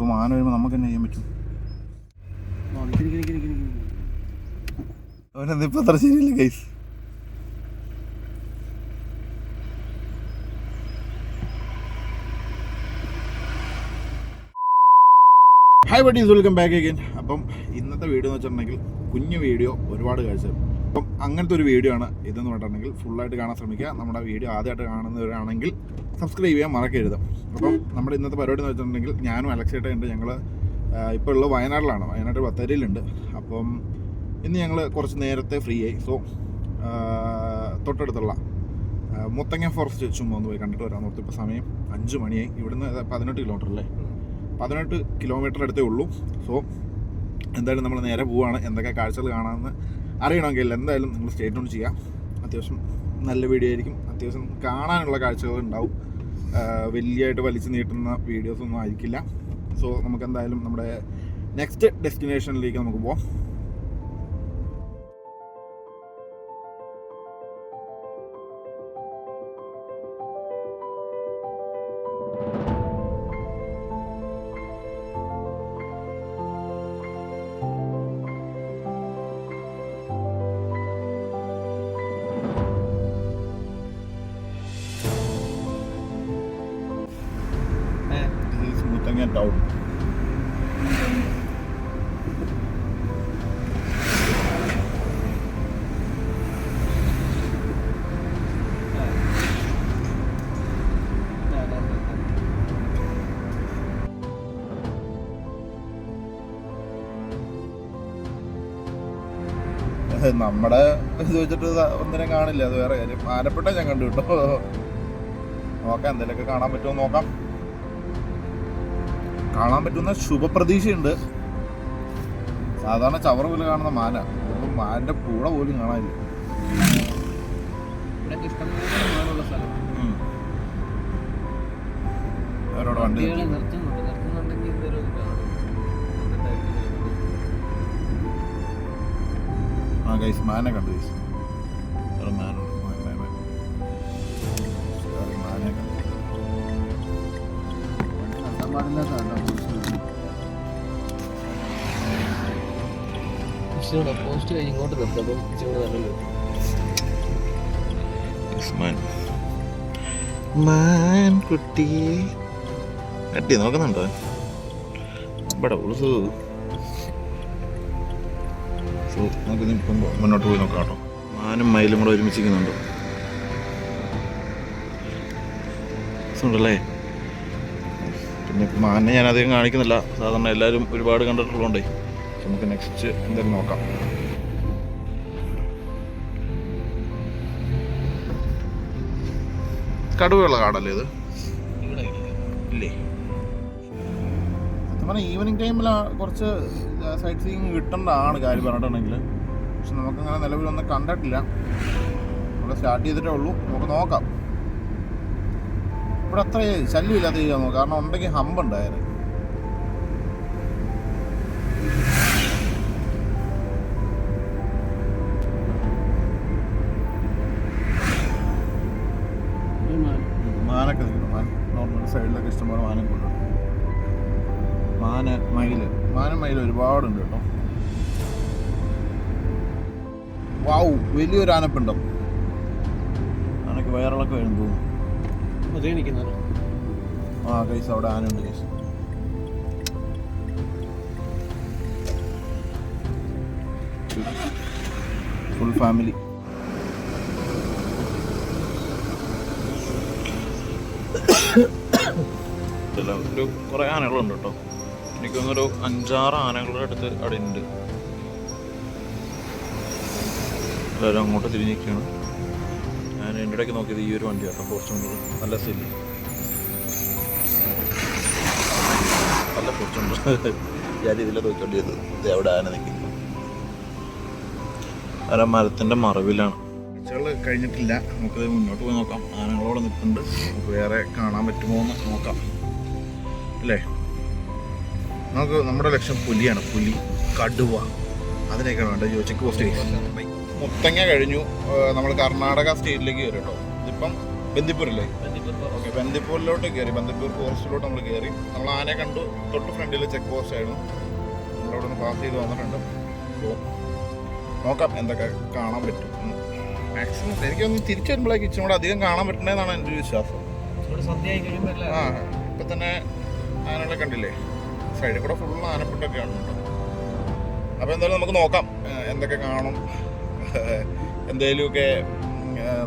ഇപ്പോൾ മാന വരുമ്പോൾ നമുക്ക് തന്നെ ചെയ്യാൻ പറ്റും. അവനെന്താ ഇപ്പം അത്ര ശരിയില്ല guys hi ബട്ടീസ് welcome back again അപ്പം ഇന്നത്തെ വീഡിയോ എന്ന് വെച്ചിട്ടുണ്ടെങ്കിൽ കുഞ്ഞു വീഡിയോ ഒരുപാട് കാഴ്ച അപ്പം അങ്ങനത്തെ ഒരു വീഡിയോ ആണ് ഇതെന്ന് പറഞ്ഞിട്ടുണ്ടെങ്കിൽ ഫുള്ളായിട്ട് കാണാൻ ശ്രമിക്കുക. നമ്മുടെ വീഡിയോ ആദ്യമായിട്ട് കാണുന്നവരാണെങ്കിൽ സബ്സ്ക്രൈബ് ചെയ്യാൻ മറക്കരുത്. അപ്പം നമ്മുടെ ഇന്നത്തെ പരിപാടി എന്ന് വെച്ചിട്ടുണ്ടെങ്കിൽ ഞാനും അലക്സേട്ട ഉണ്ട് ഞങ്ങൾ ഇപ്പോൾ ഉള്ള വയനാട്ടിലാണ്. വയനാട്ടിൽ ബത്തേരിയിലുണ്ട്. അപ്പം ഇന്ന് ഞങ്ങൾ കുറച്ച് നേരത്തെ ഫ്രീ ആയി. സോ തൊട്ടടുത്തുള്ള മുത്തങ്ങ ഫോറസ്റ്റ് ചുമ്മാ ഒന്ന് പോയി കണ്ടിട്ട് വരാൻ നോർത്ത് ഇപ്പോൾ സമയം അഞ്ച് മണിയായി. ഇവിടുന്ന് പതിനെട്ട് കിലോമീറ്റർ അല്ലേ? പതിനെട്ട് കിലോമീറ്റർ അടുത്തേ ഉള്ളൂ. സോ എന്തായാലും നമ്മൾ നേരെ പോവുകയാണ് എന്തൊക്കെ കാഴ്ചകൾ കാണാമെന്ന് അറിയണമെങ്കിൽ എന്തായാലും നിങ്ങൾ സ്റ്റേ ട്യൂൺ ചെയ്യാം. അത്യാവശ്യം നല്ല വീഡിയോ ആയിരിക്കും. അത്യാവശ്യം കാണാനുള്ള കാഴ്ചകൾ ഉണ്ടാവും. വലിയായിട്ട് വലിച്ചു നീട്ടുന്ന വീഡിയോസ് ഒന്നും ആയിരിക്കില്ല. സോ നമുക്ക് എന്തായാലും നമ്മുടെ നെക്സ്റ്റ് ഡെസ്റ്റിനേഷനിലേക്ക് നമുക്ക് പോവാം. Is മുത്തങ്ങ ടൗൺ നമ്മുടെ ഇത് വെച്ചിട്ട് സ- ഒന്നിനും കാണില്ല അത് വേറെ കാര്യം. ആനപ്പെട്ട ഞാൻ കണ്ടു കേട്ടോ നോക്കാം എന്തെങ്കിലുമൊക്കെ കാണാൻ പറ്റുമോ എന്ന് നോക്കാം. കാണാൻ പറ്റുന്ന ശുഭപ്രതീക്ഷയുണ്ട്. സാധാരണ ചവറ് പോലെ കാണുന്ന മാന. ഇപ്പം മാനിന്റെ പൂള പോലും കാണാനില്ല. അവരോട് വണ്ടി. ആ ഗൈസ് മാനെ കണ്ടു ഗൈസ് ഇച്ചിരൂടെ പോസ്റ്റ് കഴിഞ്ഞ് ഇങ്ങോട്ട് നിർത്തും അപ്പം ഇച്ചിരി നല്ലത് മാൻ മാൻ കുട്ടി. നോക്കുന്നുണ്ടോ? ഇവിടെ ഉളുസു. നമുക്ക് മുന്നോട്ട് പോയി നോക്കാം കേട്ടോ. മാനും മയിലും കൂടെ ഒരുമിച്ചിരിക്കുന്നുണ്ടോ. ഉണ്ടല്ലേ പിന്നെ മാനിനെ ഞാൻ അധികം കാണിക്കുന്നില്ല. സാധാരണ എല്ലാവരും ഒരുപാട് കണ്ടിട്ടുള്ളതുകൊണ്ടേ. നമുക്ക് നെക്സ്റ്റ് എന്തായാലും നോക്കാം. കടുവയുള്ള കാടല്ലേ ഇത്? ഇല്ല. ഈവനിങ് ടൈമിൽ കുറച്ച് സൈറ്റ് സീയിങ് കിട്ടേണ്ടതാണ് കാര്യം പറഞ്ഞിട്ടുണ്ടെങ്കിൽ പക്ഷെ നമുക്കങ്ങനെ നിലവിലൊന്നും കണ്ടിട്ടില്ല. നമ്മൾ സ്റ്റാർട്ട് ചെയ്തിട്ടേ ഉള്ളൂ. നമുക്ക് നോക്കാം. ഇവിടെ അത്ര ശല്യമില്ലാത്ത ചെയ്യാൻ നോക്കാം. കാരണം ഉണ്ടെങ്കിൽ ഹമ്പ് ഉണ്ടായിരുന്നു. മാനൊക്കെ നിൽക്കുന്നു. മാൻ നോർമൽ സൈഡിലൊക്കെ ഇഷ്ടംപോലെ മാനം കൊണ്ടുണ്ട് മാന മയിൽ മാനം മയിൽ ഒരുപാടുണ്ട് കേട്ടോ. വാവ് വലിയൊരു ആനപ്പിണ്ടം. ആനക്ക് വയറിളക്കം വരും തോന്നുന്നു. ആ കൈസ് അവിടെ ആനയുണ്ട് കൈസ് ഫുൾ ഫാമിലി ഒരു കുറേ ആനകളുണ്ട് കേട്ടോ. എനിക്ക് തോന്നുന്നൊരു അഞ്ചാറ് ആനകളുടെ അടുത്ത് അവിടെ ഉണ്ട് എല്ലാവരും അങ്ങോട്ട് തിരിഞ്ഞിരിക്കുകയാണ് ഞാൻ എന്റെ ഇടയ്ക്ക് നോക്കിയത് ഈ ഒരു വണ്ടി കേട്ടോ ഫോർച്യൂണർ നല്ല സെല്ലി നല്ല ഫോർച്യൂണർ ഞാൻ ഇതിലെ നോക്കിക്കൊണ്ടിരുന്നത് എവിടെ ആന നിൽക്കുന്നു ആന മരത്തിന്റെ മറവിലാണ്. കാഴ്ചകൾ കഴിഞ്ഞിട്ടില്ല. നമുക്കത് മുന്നോട്ട് പോയി നോക്കാം. ആനകളോടെ നിൽക്കുന്നുണ്ട് നമുക്ക് വേറെ കാണാൻ പറ്റുമോ എന്ന് നോക്കാം. അല്ലേ? നമുക്ക് നമ്മുടെ ലക്ഷ്യം പുലിയാണ്. പുലി കടുവ. അതിനൊക്കെയാണ് വേണ്ടത്. ചോദിച്ചു പോസ്റ്റ് മുത്തങ്ങ കഴിഞ്ഞു. നമ്മൾ കർണാടക സ്റ്റേറ്റിലേക്ക് കയറി കേട്ടോ. ഇതിപ്പം ബന്ദിപ്പൂരല്ലേ. ഓക്കെ ബന്ദിപ്പൂരിലോട്ട് കയറി. ബന്ദിപ്പൂർ ഫോറസ്റ്റിലോട്ട് നമ്മൾ കയറി. നമ്മൾ ആനയെ കണ്ടു. തൊട്ട് ഫ്രണ്ടിൽ ചെക്ക് പോസ്റ്റ് ആയിരുന്നു. നമ്മളവിടെ നിന്ന് പാസ് ചെയ്ത് വന്നിട്ടുണ്ട്. അപ്പോൾ നോക്കാം എന്തൊക്കെ കാണാൻ പറ്റും. മാക്സിമം എനിക്കൊന്ന് തിരിച്ചു വരുമ്പോഴേക്ക് ഇച്ചിരി കൂടെ അധികം കാണാൻ പറ്റണേന്നാണ് എന്റെ ഒരു വിശ്വാസം. ആ ഇപ്പം തന്നെ ആനകളെ കണ്ടില്ലേ? സൈഡിൽ കൂടെ ഫുള്ള് ആനപ്പെട്ടൊക്കെ കാണുന്നുണ്ട്. അപ്പോൾ എന്തായാലും നമുക്ക് നോക്കാം എന്തൊക്കെ കാണും. എന്തെങ്കിലുമൊക്കെ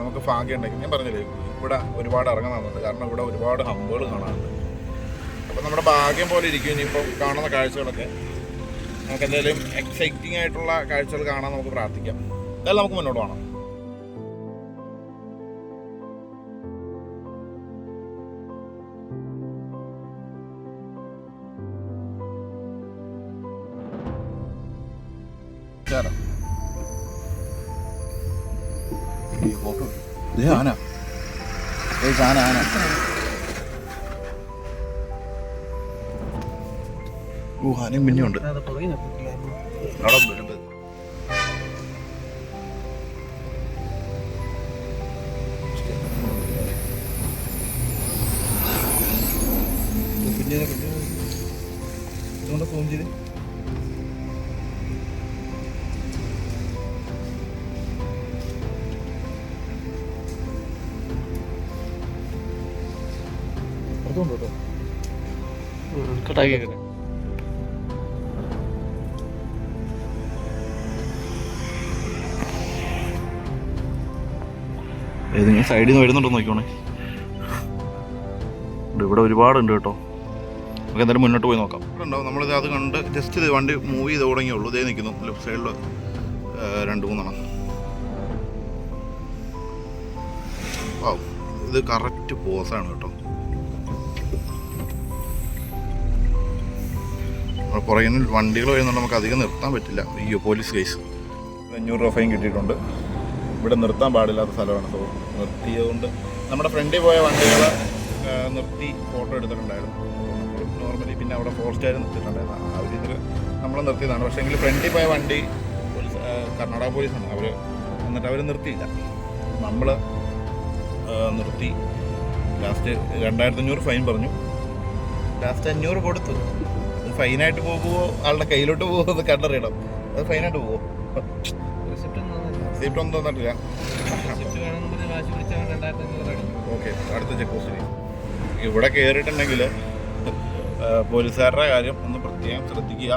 നമുക്ക് ഭാഗ്യം ഉണ്ടെങ്കിൽ. ഞാൻ പറഞ്ഞില്ലേ ഇവിടെ ഒരുപാട് ഇറങ്ങുന്നുണ്ട് കാരണം ഇവിടെ ഒരുപാട് ഹമ്പുകൾ കാണാനുണ്ട്. അപ്പോൾ നമ്മുടെ ഭാഗ്യം പോലെ ഇരിക്കും ഇനിയിപ്പോൾ കാണുന്ന കാഴ്ചകളൊക്കെ. നമുക്ക് എന്തായാലും എക്സൈറ്റിംഗ് ആയിട്ടുള്ള കാഴ്ചകൾ കാണാൻ നമുക്ക് പ്രാർത്ഥിക്കാം. എന്തായാലും നമുക്ക് മുന്നോട്ട് പോകണം ആന ആന ആന ഓ ആനയും പിന്നെയുണ്ട്. അവിടെ കേട്ടോ കട്ടാക്കി ഏതെങ്കിലും സൈഡിൽ നിന്ന് വരുന്നുണ്ടോ നോക്കിക്കോണേ. ഇവിടെ ഇവിടെ ഒരുപാടുണ്ട് കേട്ടോ. നമുക്ക് എന്തായാലും മുന്നോട്ട് പോയി നോക്കാം. ഇവിടെ ഉണ്ടാവും. നമ്മളിത് അത് കണ്ട് ജസ്റ്റ് ഇത് വണ്ടി മൂവ് ചെയ്ത് തുടങ്ങിയുള്ളൂ ഇതേ നിൽക്കുന്നു ലെഫ്റ്റ് സൈഡിൽ രണ്ട് മൂന്നെണ്ണം. ഓ ഇത് കറക്റ്റ് പോസാണ് കേട്ടോ. പുറകിൽ നിന്ന് വണ്ടികൾ വരുന്നുണ്ട് നമുക്ക് അധികം നിർത്താൻ പറ്റില്ല. അയ്യോ പോലീസ് കേസ്. അഞ്ഞൂറ് രൂപ ഫൈൻ കിട്ടിയിട്ടുണ്ട്. ഇവിടെ നിർത്താൻ പാടില്ലാത്ത സ്ഥലമാണ്. സോ നിർത്തിയതുകൊണ്ട് നമ്മുടെ ഫ്രണ്ടിൽ പോയ വണ്ടികൾ നിർത്തി ഫോട്ടോ എടുത്തിട്ടുണ്ടായിരുന്നു. നോർമലി പിന്നെ അവിടെ ഫോറസ്റ്റുകാർ നിർത്തിയിട്ടുണ്ടായിരുന്നു ആ ഒരു ഇതിൽ നമ്മൾ നിർത്തിയതാണ്. പക്ഷേ എങ്കിൽ ഫ്രണ്ടിൽ പോയ വണ്ടി പോലീസ് കർണാടക പോലീസാണ്. അവർ എന്നിട്ട് അവർ നിർത്തിയില്ല. നമ്മൾ നിർത്തി. ലാസ്റ്റ് രണ്ടായിരത്തി അഞ്ഞൂറ് ഫൈൻ പറഞ്ഞു. ലാസ്റ്റ് അഞ്ഞൂറ് കൊടുത്തു. ഫൈനായിട്ട് പോകുമോ ആളുടെ കയ്യിലോട്ട് പോകുമോ എന്ന് കണ്ടറിയണം. അത് ഫൈനായിട്ട് പോകുമോ റിസിപ്റ്റ് ഒന്നും തന്നിട്ടില്ല. ഓക്കെ അടുത്ത ചെക്ക് പോസ്റ്റിൽ ഇവിടെ കയറിയിട്ടുണ്ടെങ്കിൽ പോലീസുകാരുടെ കാര്യം ഒന്ന് പ്രത്യേകം ശ്രദ്ധിക്കുക.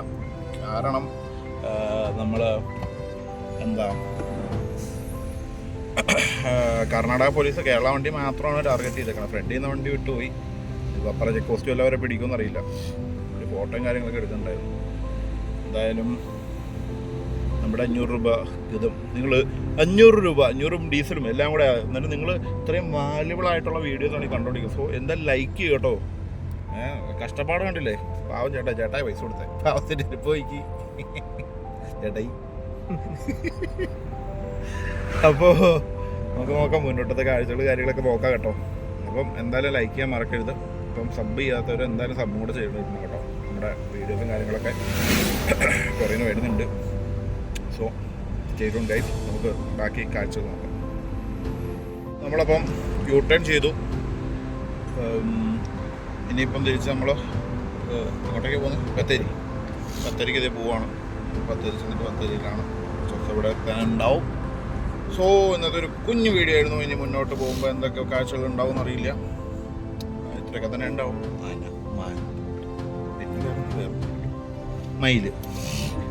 കാരണം നമ്മൾ എന്താ കർണാടക പോലീസ് കേരള വണ്ടി മാത്രമാണ് ടാർഗറ്റ് ചെയ്തേക്കുന്നത് ഫ്രണ്ടിൽ നിന്ന് വണ്ടി വിട്ടുപോയി. അപ്പുറം ചെക്ക് പോസ്റ്റ് വല്ലവരെ പിടിക്കുമെന്ന് അറിയില്ല. ഒരു ഫോട്ടോയും കാര്യങ്ങളൊക്കെ എടുക്കണ്ടായിരുന്നു എന്തായാലും നമ്മുടെ അഞ്ഞൂറ് രൂപ ഇതും നിങ്ങൾ അഞ്ഞൂറ് രൂപ അഞ്ഞൂറും ഡീസലും എല്ലാം കൂടെ എന്നിട്ട് നിങ്ങൾ ഇത്രയും വാല്യബിൾ ആയിട്ടുള്ള വീഡിയോസ് ആണ് ഈ കണ്ടോണ്ടിരിക്കുന്നത്. സോ എന്തായാലും ലൈക്ക് ചെയ്യും കേട്ടോ കഷ്ടപ്പാട് കണ്ടില്ലേ? പാവം ചേട്ടാ ചേട്ടായി പൈസ കൊടുത്തേ. പാവത്തിന്റെ പോയിക്ക് ചേട്ടായി. അപ്പോൾ നമുക്ക് നോക്കാം മുന്നോട്ടത്തെ കാഴ്ചകൾ കാര്യങ്ങളൊക്കെ നോക്കാം കേട്ടോ. അപ്പം എന്തായാലും ലൈക്ക് ചെയ്യാൻ മറക്കരുത്. അപ്പം സബ് ചെയ്യാത്തവർ എന്തായാലും സബ് കൂടെ ചെയ്യണം കേട്ടോ. നമ്മുടെ വീഡിയോസും കാര്യങ്ങളൊക്കെ കുറേ വരുന്നുണ്ട്. സോ ചെയ്തുകൊണ്ട് നമുക്ക് ബാക്കി കാഴ്ച നോക്കാം. നമ്മളപ്പം യൂ ടേൺ ചെയ്തു ഇനിയിപ്പം തിരിച്ച് നമ്മൾ അങ്ങോട്ടേക്ക് പോകുന്നത് പത്തേരി. ബത്തേരിക്ക് ഇതേ പോവാണ്. ബത്തേരി ചെന്നിട്ട് പത്തേരിയിലാണ്. കുറച്ച് ഇവിടെ എത്താനുണ്ടാവും സോ ഇന്നത്തെ ഒരു കുഞ്ഞു വീഡിയോ ആയിരുന്നു. ഇനി മുന്നോട്ട് പോകുമ്പോൾ എന്തൊക്കെ കാഴ്ചകൾ ഉണ്ടാവും എന്നറിയില്ല ഇത്രയൊക്കെ തന്നെ ഉണ്ടാവും. വേറെ.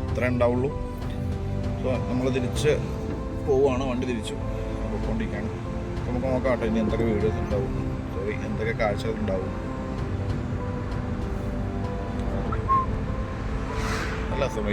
ഇത്ര ഉണ്ടാവുള്ളൂ. സോ നമ്മൾ തിരിച്ച് പോവുകയാണ് വണ്ടി തിരിച്ചു പോയിക്കൊണ്ടിരിക്കുകയാണ്. നമുക്ക് നോക്കാം കേട്ടോ ഇനി എന്തൊക്കെ വീഡിയോസ് ഉണ്ടാവും. സോറി എന്തൊക്കെ കാഴ്ചകൾ ഉണ്ടാവും. നല്ല രസം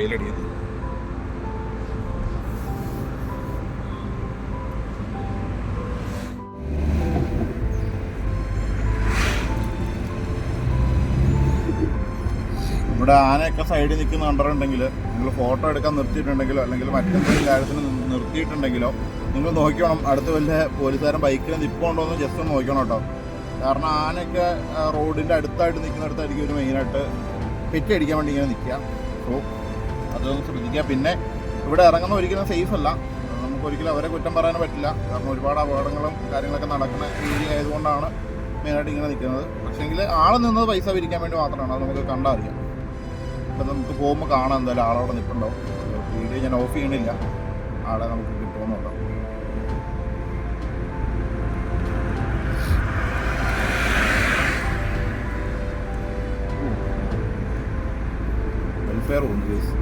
ഇവിടെ ആനയൊക്കെ സൈഡിൽ നിൽക്കുന്ന കണ്ടിട്ടുണ്ടെങ്കിൽ നിങ്ങൾ ഫോട്ടോ എടുക്കാൻ നിർത്തിയിട്ടുണ്ടെങ്കിലോ അല്ലെങ്കിൽ മറ്റെന്തെങ്കിലും കാര്യത്തിന് നിർത്തിയിട്ടുണ്ടെങ്കിലോ നിങ്ങൾ നോക്കണം അടുത്ത് വല്ല പോലീസുകാരൻ ബൈക്കിൽ നിൽപ്പുണ്ടോ എന്ന് ജസ്റ്റ് നോക്കണം കേട്ടോ. കാരണം ആനയൊക്കെ റോഡിന്റെ അടുത്തായിട്ട് നിൽക്കുന്നിടത്തായിരിക്കും ഒരു മെയിനായിട്ട് പെറ്റടിക്കാൻ വേണ്ടി ഇങ്ങനെ നിൽക്കുക. അപ്പോൾ അതൊന്ന് ശ്രദ്ധിക്കുക. പിന്നെ ഇവിടെ ഇറങ്ങുന്ന ഒരിക്കലും സേഫ് അല്ല. നമുക്ക് ഒരിക്കലും അവരെ കുറ്റം പറയാൻ പറ്റില്ല. കാരണം ഒരുപാട് അപകടങ്ങളും കാര്യങ്ങളൊക്കെ നടക്കുന്ന ഏരിയ ആയതുകൊണ്ടാണ് മെയിനായിട്ട് ഇങ്ങനെ നിൽക്കുന്നത്. പക്ഷേങ്കിൽ ആൾ നിന്നത് പൈസ പിരിക്കാൻ വേണ്ടി മാത്രമാണ്. അത് നമുക്ക് കണ്ടറിയാം. അപ്പം നമുക്ക് പോകുമ്പോൾ കാണാം എന്തായാലും ആളവിടെ നിൽപ്പുണ്ടാവും വീഡിയോ ഞാൻ ഓഫ് ചെയ്യണില്ല. ആളെ നമുക്ക് കിട്ടുമെന്നുണ്ടാവും വെൽഫെയർ കേസ്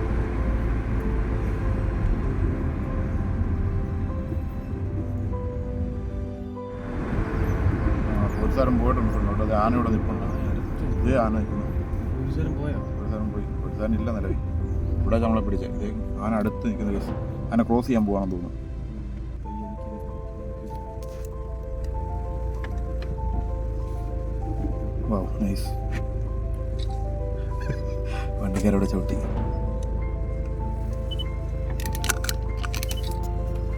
സ്ഥലം പോയിട്ടുണ്ട് ആന ഇവിടെ നിൽപ്പുണ്ട് ഇത് ആന നിൽക്കുന്നു പോയോ? ഒരു പോയി. ഇല്ല നിലവിൽ. ഇവിടെ നമ്മളെ പിടിച്ചത് ഇത് ആന അടുത്ത് നിൽക്കുന്ന കേസ്. ആന ക്രോസ് ചെയ്യാൻ പോകാണെന്ന് തോന്നുന്നു. വാ നൈസ് വണ്ടിക്കാരോടെ ചവിട്ടി.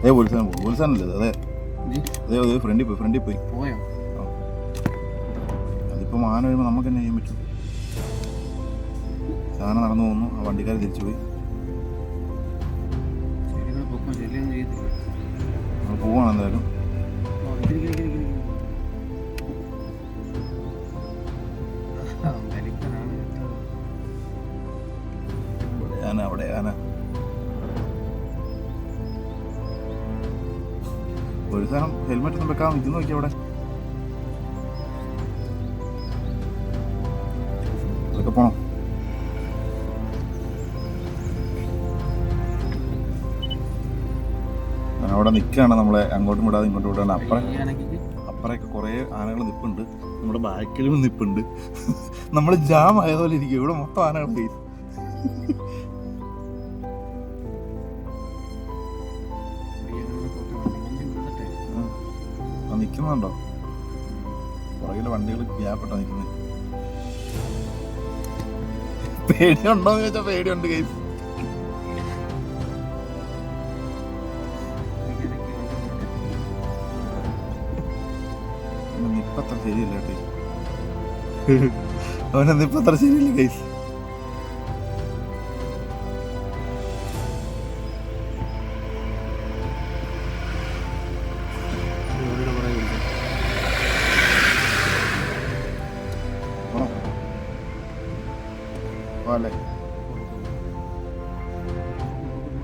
ഏ പോലീസാൻ പോകും പോലീസാനല്ലേ അതെ. അതെ അതെ ഫ്രണ്ടിൽ പോയി ഫ്രണ്ടിൽ പോയി. പോയോ? അതിപ്പം ആന വരുമ്പോൾ നമുക്ക് തന്നെ ചെയ്യാൻ പറ്റും. സാധനം നടന്നു പോകുന്നു. ആ വണ്ടിക്കാർ തിരിച്ചുപോയി. പോവാണ് എന്തായാലും. അവിടെ ആന ഒരു സാധനം ഹെൽമെറ്റ് ഒന്നും വെക്കാൻ ഇത് നോക്കി അവിടെ. അതൊക്കെ പോണം. അവിടെ നിൽക്കുകയാണ്. നമ്മളെ അങ്ങോട്ടും വിടാതെ ഇങ്ങോട്ടും വിടാതെ അപ്പുറം അപ്പുറമൊക്കെ കുറേ ആനകൾ നിൽപ്പുണ്ട്. നമ്മുടെ ബാക്കിലും നിൽപ്പുണ്ട്. നമ്മൾ ജാം ആയതുപോലെ ഇരിക്കും. ഇവിടെ മൊത്തം ആനകൾ കയ്യിൽ നിൽക്കുന്നുണ്ടോ പുറകിലെ വണ്ടികൾ ഗ്യാപ്പിട്ടാ നിൽക്കുന്നത് പേടിയുണ്ടോ എന്ന് ചോദിച്ചാൽ പേടിയുണ്ട് കൈസ് വിടട്ടെ. നിപ്പത്ര ശരിയല്ല കേട്ടോ അവനെ നിപ്പത്ര ശരിയല്ല കൈസ്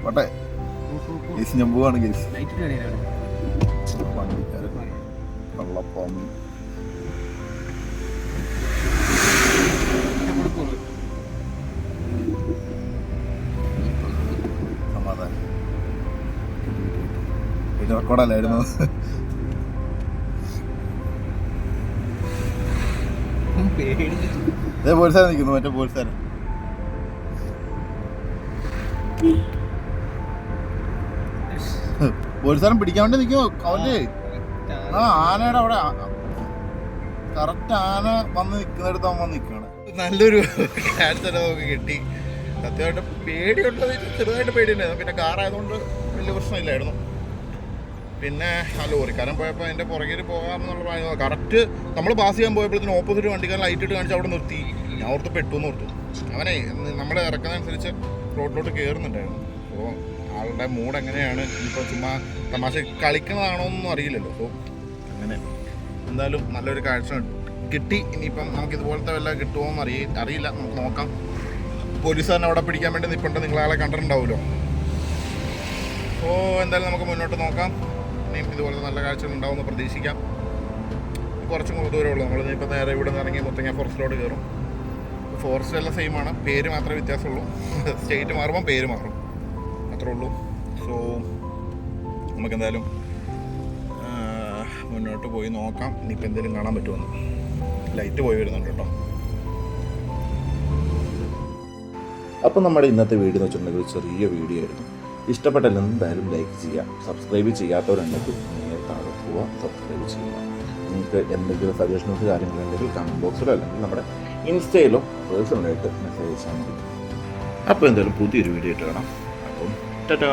പോട്ടെ പോ. ഞാൻ പോവാണ് അവിടെ. വണ്ടിക്കാരൻ വെള്ളപ്പം ഇത് റെക്കോർഡല്ലായിരുന്നു. പേടിച്ചിട്ട് ഇതേ പോലീസാരെ നിൽക്കുന്നു മറ്റേ പോലീസാരൻ പോലീസാരൻ പിടിക്കാൻ വേണ്ടി നിൽക്കുമോ അവന്റെ ആ ആനയുടെ അവിടെ കറക്റ്റ് ആന വന്ന് നിൽക്കുന്നിടത്ത് അവൻ വന്ന് നിൽക്കുകയാണ്. നല്ലൊരു ക്യാൻസർ നമുക്ക് കിട്ടി. സത്യമായിട്ട് പേടിയുള്ളത് ചെറുതായിട്ട് പേടിയുണ്ടായിരുന്നു പിന്നെ കാറായതുകൊണ്ട് വലിയ പ്രശ്നമില്ലായിരുന്നു. പിന്നെ ആ ലോറിക്കാരൻ പോയപ്പോൾ അതിന്റെ പുറകിൽ പോകാമെന്നുള്ള കറക്റ്റ് നമ്മൾ പാസ് ചെയ്യാൻ പോയപ്പോഴത്തേക്കും ഓപ്പോസിറ്റ് വണ്ടിക്കാരൻ ലൈറ്റ് ഇട്ട് കാണിച്ച് അവിടെ നിർത്തി. ഞാൻ ഓർത്ത് പെട്ടു എന്ന് ഓർത്തു. അവനെ നമ്മൾ ഇറക്കുന്നതനുസരിച്ച് റോഡിലോട്ട് കയറുന്നുണ്ടായിരുന്നു അപ്പോൾ ആളുടെ മൂഡ് എങ്ങനെയാണ്? ഇപ്പോൾ ചുമ്മാ തമാശ കളിക്കുന്നതാണോ എന്നൊന്നും അറിയില്ലല്ലോ. അപ്പോൾ അങ്ങനെ. എന്തായാലും നല്ലൊരു കാഴ്ച കിട്ടി. ഇനിയിപ്പം നമുക്ക് ഇതുപോലത്തെ വല്ല കിട്ടുമോ എന്ന് അറിയ അറിയില്ല. നമുക്ക് നോക്കാം. പോലീസ് പോലീസുകാരനെ അവിടെ പിടിക്കാൻ വേണ്ടി നിൽപ്പുണ്ട് ആളെ കണ്ടിട്ടുണ്ടാവുമല്ലോ. ഓ എന്തായാലും നമുക്ക് മുന്നോട്ട് നോക്കാം. ഇനിയും ഇതുപോലെ നല്ല കാഴ്ചകൾ ഉണ്ടാവുമെന്ന് പ്രതീക്ഷിക്കാം. കുറച്ചും കൂടെ ദൂരമേ ഉള്ളൂ. നമ്മൾ ഇപ്പോൾ നേരെ ഇവിടെ നിന്ന് ഇറങ്ങി മുത്തങ്ങ ഫോറസ്റ്റിലോട്ട് കയറും. ഫോറസ്റ്റ് എല്ലാം സെയിം ആണ്. പേര് മാത്രമേ വ്യത്യാസമുള്ളൂ. സ്റ്റേറ്റ് മാറുമ്പോൾ പേര് മാറും. അത്രേ ഉള്ളൂ. സോ നമുക്കെന്തായാലും മുന്നോട്ട് പോയി നോക്കാം. ഇനിയിപ്പോൾ എന്തെങ്കിലും കാണാൻ പറ്റുമെന്ന് ലൈറ്റ് പോയി വരുന്നുണ്ട് കേട്ടോ. അപ്പം നമ്മുടെ ഇന്നത്തെ വീഡിയോ എന്ന് വെച്ചിട്ടുണ്ടെങ്കിൽ ഒരു ചെറിയ വീഡിയോ ആയിരുന്നു. ഇഷ്ടപ്പെട്ടാൽ എന്തായാലും ലൈക്ക് ചെയ്യാം. സബ്സ്ക്രൈബ് ചെയ്യാത്തവരുണ്ടെങ്കിൽ നേരെ താഴെ പോവുക സബ്സ്ക്രൈബ് ചെയ്യുക. നിങ്ങൾക്ക് എന്തെങ്കിലും സജഷൻസ് കാര്യങ്ങളുണ്ടെങ്കിൽ കമന്റ് ബോക്സിലോ അല്ലെങ്കിൽ നമ്മുടെ ഇൻസ്റ്റയിലോ പേഴ്സണലായിട്ട് മെസ്സേജ് അയച്ചാൽ മതി. അപ്പോൾ എന്തായാലും പുതിയൊരു വീഡിയോ ഇട്ട് കാണാം. അപ്പം ടാറ്റാ